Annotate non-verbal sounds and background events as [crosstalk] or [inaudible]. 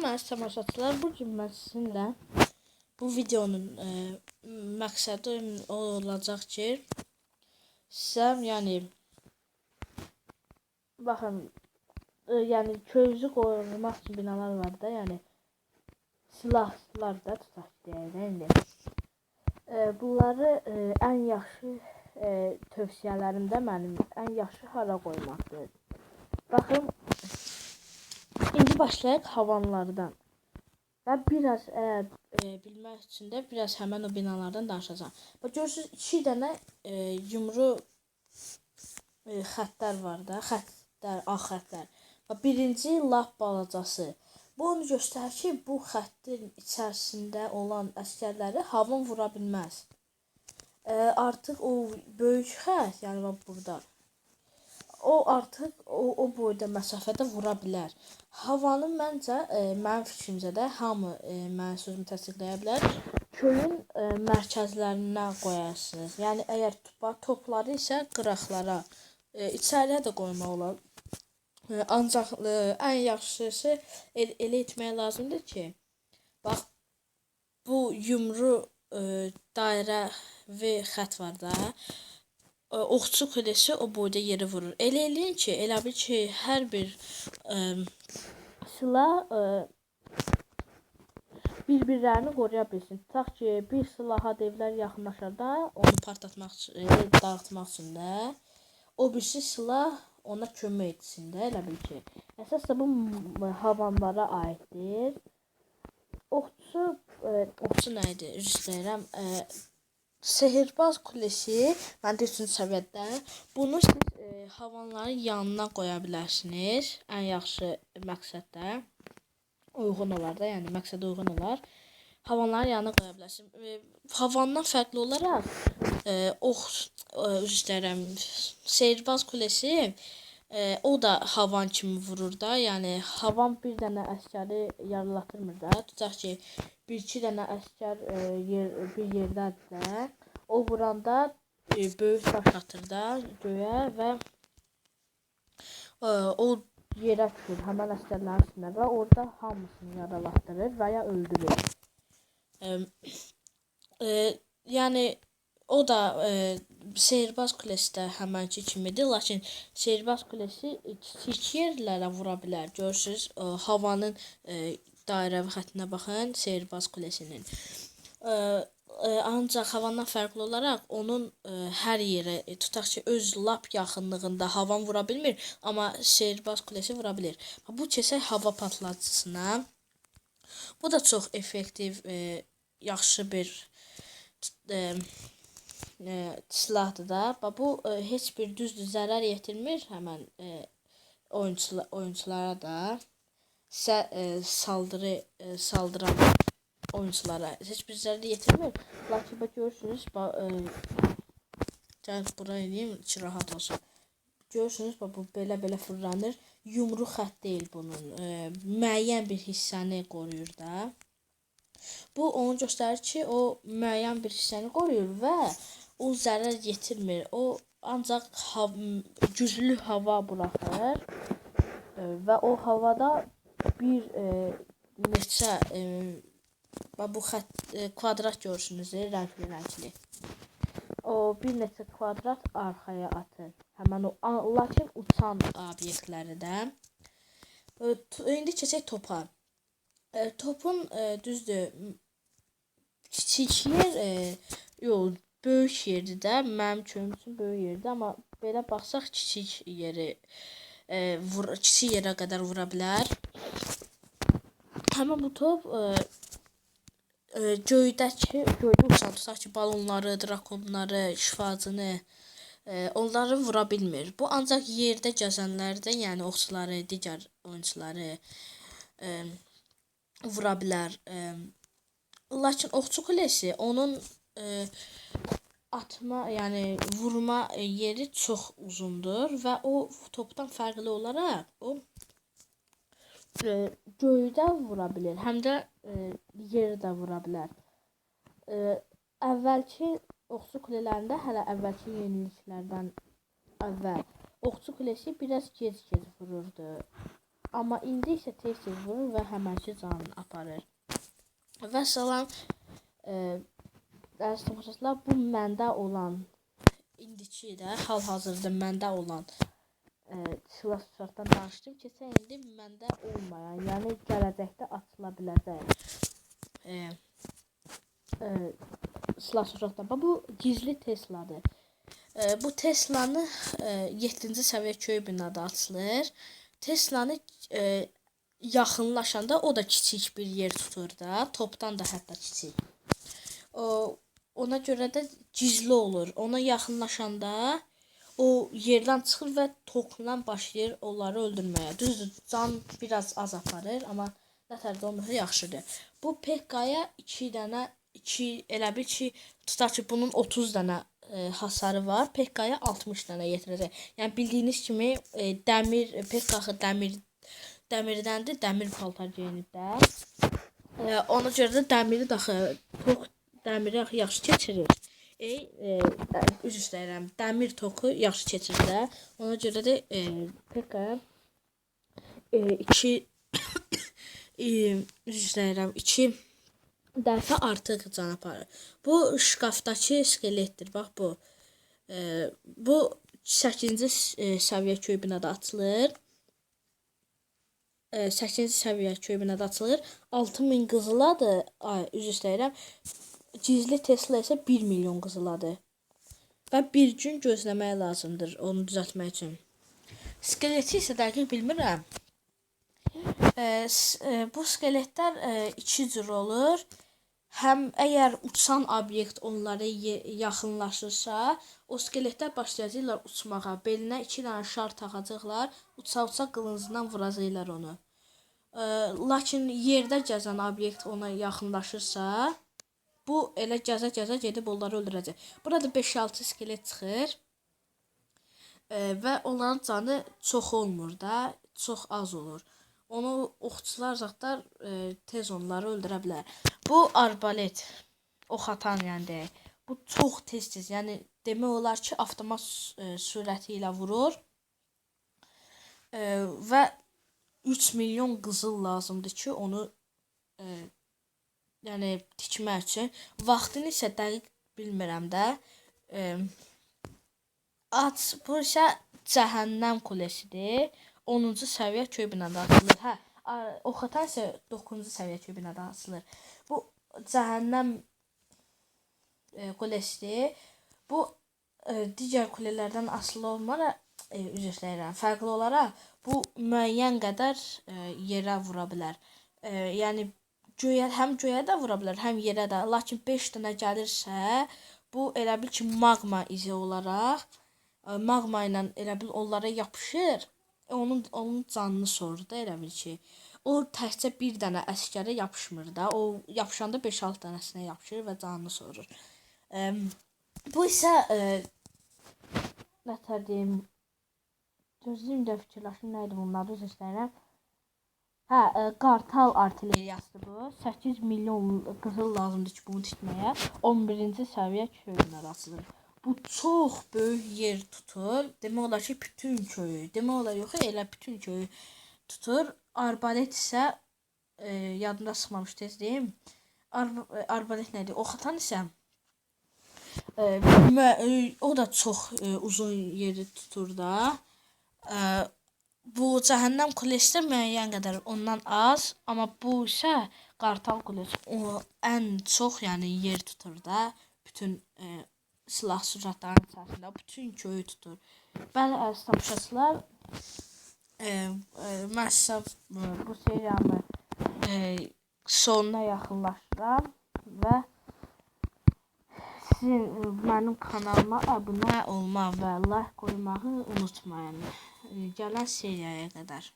Salam əziz tamaşaçılar. Bu gün mən sizinlə bu videonun e, məqsədi olacaq ki, sizə yəni baxın e, yəni köyümüzü qorumaq üçün binalar var da, yəni silahlar da tutaq deyək də indi. E, bunları e, ən yaxşı e, tövsiyələrimdə mənim ən yaxşı hara qoymaqdır. Baxın başlayaq havanlardan. Və biraz əgər e, bilmək üçün də biraz həmin o binalardan danışacağam. Bax görürsüz 2 dənə e, yumru e, xəttlər var da, xəttlər, ağ xəttlər. Bax birinci lap balacası. Bu onu göstərir ki, bu xəttin içərisində olan əskərləri havan vura bilməz. E, artıq o böyük xətt, yəni bax burada o artıq o, o boyda məsafədə vura bilər. Havanı məncə e, mənim fikrimcə də hamı e, mənim sözümü təsdiqləyə bilər. Köyün e, mərkəzlərinə qoyarsınız. Yəni əgər topa, topları isə qıraqlara, e, içəriyə də qoymaq olar. E, ancaq e, ən yaxşısı el, elə etmək lazımdır ki, bax bu yumru e, dairə və xətt var da. E, Oxçu kulesi o boyda yeri vurur. Elə eləyin ki, elə bil ki, hər bir ə, silah ə, bir-birlərini qoruya bilsin. Tutaq ki, bir silaha devlər yaxınlaşanda onu partlatmaq e, dağıtmaq üçün də o birisi silah ona kömək etsin də, elə bil ki. Əsas da bu havanlara aiddir. Oxçu, ə, oxçu nə idi? Üzr istəyirəm. Ə, Sehirbaz kulesi məndə 3-cü səviyyədə. Bunu siz e, havanların yanına qoya bilərsiniz. Ən yaxşı məqsəddə uyğun olar da, yəni məqsədə uyğun olar. Havanların yanına qoya bilərsiniz. E, havandan fərqli olaraq e, ox e, üzr istəyirəm. Sehirbaz kulesi e, o da havan kimi vurur da. Yəni havan bir dənə əskəri yaralatmır da. Tutaq ki, bir-iki dənə əskər e, yer, bir yerdədirlər. O vuranda e, böyük daş atır da göyə və e, o yerə düşür həmin əskərlərin üstünə və orada hamısını yaralatdırır və ya öldürür. E, e, yəni o da e, Seyrbaz kulesi də həmənki kimidir, lakin Seyrbaz kulesi kiçik yerlərə vura bilər. Görürsüz, e, havanın e, dairəvi xəttinə baxın, Seyrbaz Kulesinin. Ə, ə, ancaq havandan fərqli olaraq onun ə, hər yerə e, tutaq ki, öz lap yaxınlığında havan vura bilmir, amma Seyrbaz Kulesi vura bilir. Bu keçək hava partlayıcısına. Bu da çox effektiv, e, yaxşı bir e, e, silahdır da. Bu e, heç bir düzdür zərər yetirmir həmən e, oyunçular, oyunçulara da ise e, saldırı e, saldıran oyunculara hiçbir zarar getirmiyor. Lakin bak görürsünüz ba, e, gel buraya diyeyim içi rahat olsun. Görürsünüz bak bu belə belə fırlanır. Yumru xətt deyil bunun. E, müəyyən bir hissəni qoruyur da. Bu onu göstərir ki, o müəyyən bir hissəni qoruyur və o zərər yetirmir. O ancaq hav güclü hava buraxır e, və o havada bir e, neçə e, bu xət e, kvadrat görürsünüz, rəngli rəngli. O bir neçə kvadrat arxaya atır. Həmin o lakin uçan obyektləri də. E, indi keçək topa. E, topun e, düzdür kiçik e, yox, böyük yerdir də. Mənim köyüm üçün böyük yerdir, amma belə baxsaq kiçik yeri e, vur, kiçik yerə qədər vura bilər. Həmin bu top e, e, göydəki, göydə uçan ki, balonları, drakonları, şifacını e, onları vura bilmir. Bu ancaq yerdə gəzənlərdə, yəni ovçuları, digər oyunçuları e, vura bilər. E, lakin ovçu kulesi onun e, atma, yəni vurma yeri çox uzundur və o topdan fərqli olaraq o e, göydən vura bilər, həm də e, yerdə vura bilər. E, əvvəlki Oxçu kulelərində hələ əvvəlki yeniliklərdən əvvəl Oxçu kulesi biraz gec-gec vururdu. Amma indi isə tez-tez vurur və həmənki canını aparır. Və salam e, əziz tamaşaçılar, bu məndə olan indiki də hal-hazırda məndə olan e, silah suratdan danışdım. Keçən indi məndə olmayan, yəni gələcəkdə açıla biləcək. E, e, silah suratdan. Bax, Bu gizli Tesla'dır. E, bu Tesla'nı e, 7-ci səviyyə köy binada açılır. Tesla'nı e, yaxınlaşanda o da kiçik bir yer tutur da, topdan da hətta kiçik. O ona görə də gizli olur. Ona yaxınlaşanda o yerdən çıxır və tokla başlayır onları öldürməyə. Düzdür, can biraz az aparır, amma nətərdə olmasa yaxşıdır. Bu PK'ya 2 dənə 2 elə bil ki, tutaq ki, bunun 30 dənə e, hasarı var. PK'ya 60 dənə yetirəcək. Yəni bildiyiniz kimi e, dəmir PK'ı dəmir dəmirdəndir, dəmir paltar geyinib də. E, ona görə də dəmiri daxı tok dəmiri yaxşı keçirir. E, e, də- üzr istəyirəm. Dəmir toku yaxşı keçirir də. Ona görə də e, PK'ya e, 2 [coughs] e, üzr istəyirəm. 2 dəfə artıq can aparır. Bu şkafdakı skeletdir. Bax bu. E, bu 8-ci e, səviyyə köy binada açılır. E, 8-ci səviyyə köy binada açılır. 6000 qızıladır. Ay, üzr istəyirəm. Gizli Tesla isə 1 milyon qızıladır. Və bir gün gözləmək lazımdır onu düzəltmək üçün. Skeleti isə dəqiq bilmirəm. E, bu skeletlər e, iki cür olur. Həm əgər uçan obyekt onlara yaxınlaşırsa, o skeletlər başlayacaqlar uçmağa. Belinə iki dənə şar taxacaqlar, uça-uça qılıncından vuracaqlar onu. E, lakin yerdə gəzən obyekt ona yaxınlaşırsa, bu elə gəzə-gəzə gedib onları öldürəcək. Burada 5-6 skelet çıxır. E, və onların canı çox olmur da, çox az olur. Onu oxçular zətlər e, tez onları öldürə bilər. Bu arbalet ox atan yəni deyək. Bu çox tez-tez, yəni demək olar ki, avtomat e, sürəti ilə vurur. E, və 3 milyon qızıl lazımdır ki, onu e, yəni tikmək üçün. Vaxtını isə dəqiq bilmirəm də. At bu isə cəhənnəm kulesidir. 10-cu səviyyə köy binada açılır. Hə, oxatan isə 9-cu səviyyə köy açılır. Bu cəhənnəm e, kulesidir. Bu e, digər kulelərdən asılı olmara e, üzr istəyirəm. Fərqli olaraq bu müəyyən qədər e, yerə vura bilər. E, yəni göyə həm göyə də vura bilər, həm yerə də. Lakin 5 dənə gəlirsə, bu elə bil ki, maqma izi olaraq e, maqma ilə elə bil onlara yapışır. E, onun onun canını sorur da elə bil ki. O təkcə bir dənə əskərə yapışmır da. O yapışanda 5-6 dənəsinə yapışır və canını sorur. E, bu isə e, nətər deyim? Gözlüyüm də fikirləşim nə idi bunlar düz istəyirəm. Hə, e, qartal artilleriyasıdır bu. 8 milyon qızıl lazımdır ki, bunu tikməyə. 11-ci səviyyə köyünə açılır. Bu çox böyük yer tutur. Demək olar ki, bütün köyü, demək olar yox, elə bütün köyü tutur. Arbalet isə e, yadımda sıxmamış tez deyim. Ar arbalet nədir? Ox atan isə e, e, o da çox e, uzun yeri tutur da. E, bu cəhənnəm kulesi müəyyən qədər ondan az, amma bu isə qartal kulesi o ən çox, yəni yer tutur da. Bütün e, silah suratların içərisində bütün köyü tutur. Bəli, əziz tamaşaçılar, e, e, e, bu seriyanı e, sonuna yaxınlaşdıram və sizin e, mənim kanalıma abunə olmaq və like qoymağı unutmayın. E, Gələn seriyaya qədər.